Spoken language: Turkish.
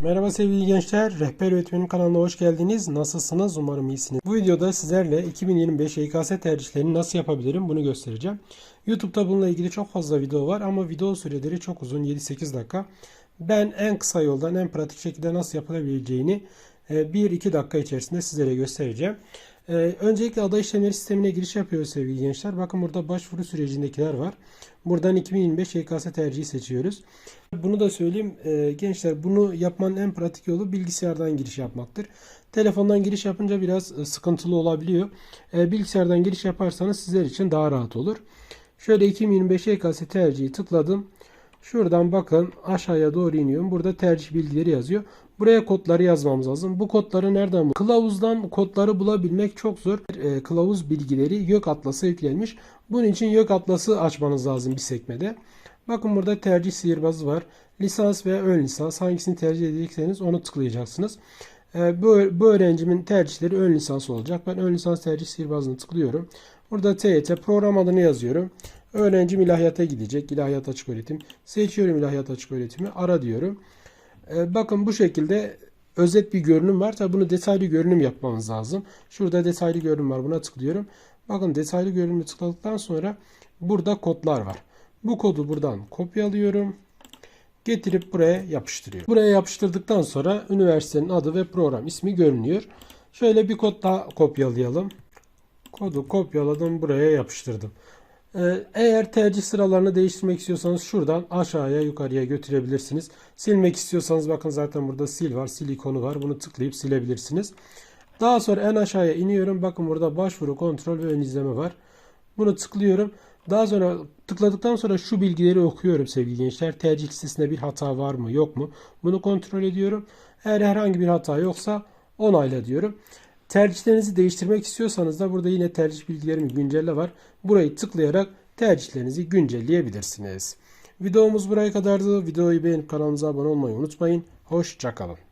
Merhaba sevgili gençler, Rehber Öğretmenim kanalına hoş geldiniz. Nasılsınız? Umarım iyisiniz. Bu videoda sizlerle 2025 YKS tercihlerini nasıl yapabilirim bunu göstereceğim. YouTube'da bununla ilgili çok fazla video var ama video süreleri çok uzun 7-8 dakika. Ben en kısa yoldan en pratik şekilde nasıl yapılabileceğini 1-2 dakika içerisinde sizlere göstereceğim. Ee, Öncelikle aday işlemleri sistemine giriş yapıyoruz sevgili gençler. Bakın burada başvuru sürecindekiler var. Buradan 2025 YKS tercihi seçiyoruz. Bunu da söyleyeyim e, gençler bunu yapmanın en pratik yolu bilgisayardan giriş yapmaktır. Telefondan giriş yapınca biraz e, sıkıntılı olabiliyor. E, bilgisayardan giriş yaparsanız sizler için daha rahat olur. Şöyle 2025 YKS tercihi tıkladım. Şuradan bakın aşağıya doğru iniyorum. Burada tercih bilgileri yazıyor. Buraya kodları yazmamız lazım. Bu kodları nereden bul? Kılavuzdan kodları bulabilmek çok zor. E, kılavuz bilgileri YÖK Atlas'a yüklenmiş. Bunun için YÖK Atlas'ı açmanız lazım bir sekmede. Bakın burada tercih sihirbazı var. Lisans ve ön lisans hangisini tercih edecekseniz onu tıklayacaksınız. E, bu, bu öğrencimin tercihleri ön lisans olacak. Ben ön lisans tercih sihirbazını tıklıyorum. Burada TYT program adını yazıyorum. Öğrencim ilahiyata gidecek. İlahiyat açık öğretim. Seçiyorum ilahiyat açık öğretimi. Ara diyorum. Ee, bakın bu şekilde özet bir görünüm var. Tabi bunu detaylı görünüm yapmamız lazım. Şurada detaylı görünüm var. Buna tıklıyorum. Bakın detaylı görünümü tıkladıktan sonra burada kodlar var. Bu kodu buradan kopyalıyorum. Getirip buraya yapıştırıyorum. Buraya yapıştırdıktan sonra üniversitenin adı ve program ismi görünüyor. Şöyle bir kod daha kopyalayalım. Kodu kopyaladım buraya yapıştırdım. Ee, Eğer tercih sıralarını değiştirmek istiyorsanız şuradan aşağıya yukarıya götürebilirsiniz. Silmek istiyorsanız bakın zaten burada sil var, sil ikonu var. Bunu tıklayıp silebilirsiniz. Daha sonra en aşağıya iniyorum. Bakın burada başvuru, kontrol ve ön izleme var. Bunu tıklıyorum. Daha sonra tıkladıktan sonra şu bilgileri okuyorum sevgili gençler. Tercih listesinde bir hata var mı yok mu? Bunu kontrol ediyorum. Eğer herhangi bir hata yoksa onayla diyorum. Tercihlerinizi değiştirmek istiyorsanız da burada yine tercih bilgilerimi güncelle var. Burayı tıklayarak tercihlerinizi güncelleyebilirsiniz. Videomuz buraya kadardı. Videoyu beğenip kanalımıza abone olmayı unutmayın. Hoşçakalın.